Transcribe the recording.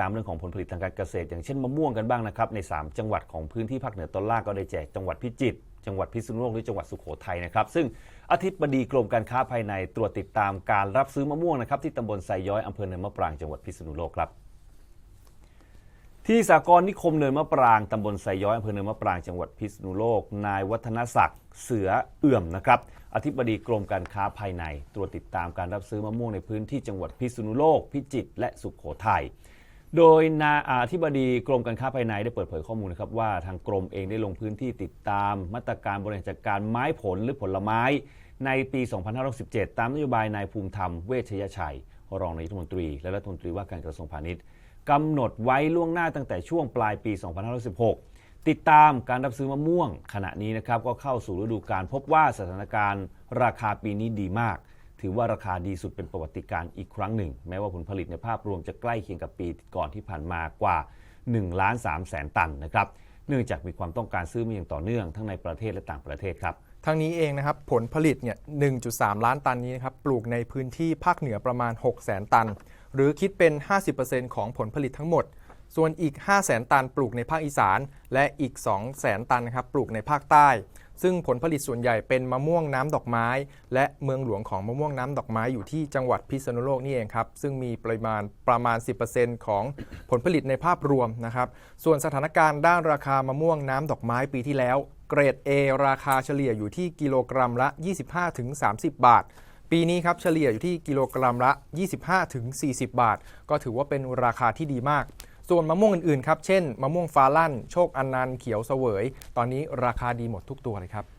ตามเรื่องของผลผลิตทางการเกษตร อย่างเช่นมะม่วงกันบ้างนะครับใน 3 จังหวัดของพื้นที่ภาคเหนือตอนล่างก็ได้แจกจังหวัดพิจิตรจังหวัดพิษณุโลกหรือจังหวัดสุโขทัยนะครับ ซึ่งอธิบดีกรมการค้าภายในตรวจติดตามการรับซื้อมะม่วงนะครับที่ตำบลไซย้อยอำเภอเนินมะปรางจังหวัดพิษณุโลกครับที่สากลนิคมเนินมะปรางตำบลไซย้อยอำเภอเนินมะปรางจังหวัดพิษณุโลก นายวัฒนศักดิ์เสือเอื่อมนะครับ อธิบดีกรมการค้าภายใน ตรวจติดตามการรับซื้อมะม่วงในพื้นที่จังหวัดพิษณุโลก พิจิตรและสุขโขทัย โดยนาอธิบดีกรมการค้าภายในได้เปิดเผยข้อมูลนะครับว่าทางกรมเองได้ลงพื้นที่ติดตาม มาตรการบริหารจัดการไม้ผลหรือผลไม้ ในปี 2567 ตามนโยบายนายภูมิธรรมเวชยชัย รองนายกรัฐมนตรี และรัฐมนตรีว่าการกระทรวงพาณิชย์กำหนดไว้ล่วงหน้าตั้งแต่ช่วงปลายปี 2516 ติดตามการรับซื้อมะม่วง ขณะนี้นะครับก็เข้าสู่ฤดูกาลพบว่าสถานการณ์ ราคาปีนี้ดีมาก ถือว่าราคาดีสุดเป็นประวัติการณ์อีกครั้งหนึ่ง แม้ว่าผลผลิตในภาพรวมจะใกล้เคียงกับปีก่อนที่ผ่านมากว่า1ล้าน3แสนตันนะครับเนื่องจากมีความต้องการซื้อมาอย่างต่อเนื่องทั้งในประเทศและต่างประเทศครับทั้งนี้เองนะครับผลผลิตเนี่ย 1.3 ล้านตันนี้นะครับปลูกในพื้นที่ภาคเหนือประมาณ 6 0 0 0 0 0 ตัน หรือคิดเป็น 50%ของผลผลิตทั้งหมด ส่วนอีก 5 0 0 0 0 0ตันปลูกในภาคอีสาน และอีก 2 0 0 0 0 0ตันครับปลูกในภาคใต้ ซึ่งผลผลิตส่วนใหญ่เป็นมะม่วงน้ำดอกไม้ และเมืองหลวงของมะม่วงน้ำดอกไม้อยู่ที่จังหวัดพิษณุโลกนี่เองครับ ซึ่งมีปริมาณประมาณ 10%ของผลผลิตในภาพรวมนะครับ ส่วนสถานการณ์ด้านราคามะม่วงน้ำดอกไม้ปีที่แล้ว เกรด A ราคาเฉลี่ยอยู่ที่กิโลกรัมละ 25-30 บาทปีนี้ครับเฉลี่ยอยู่ที่กิโลกรัมละ 25-40 บาท ก็ถือว่าเป็นราคาที่ดีมาก ส่วนมะม่วงอื่นๆครับ เช่น มะม่วงฟ้าลั่น โชคอนันต์เขียวเสวย ตอนนี้ราคาดีหมดทุกตัวเลยครับ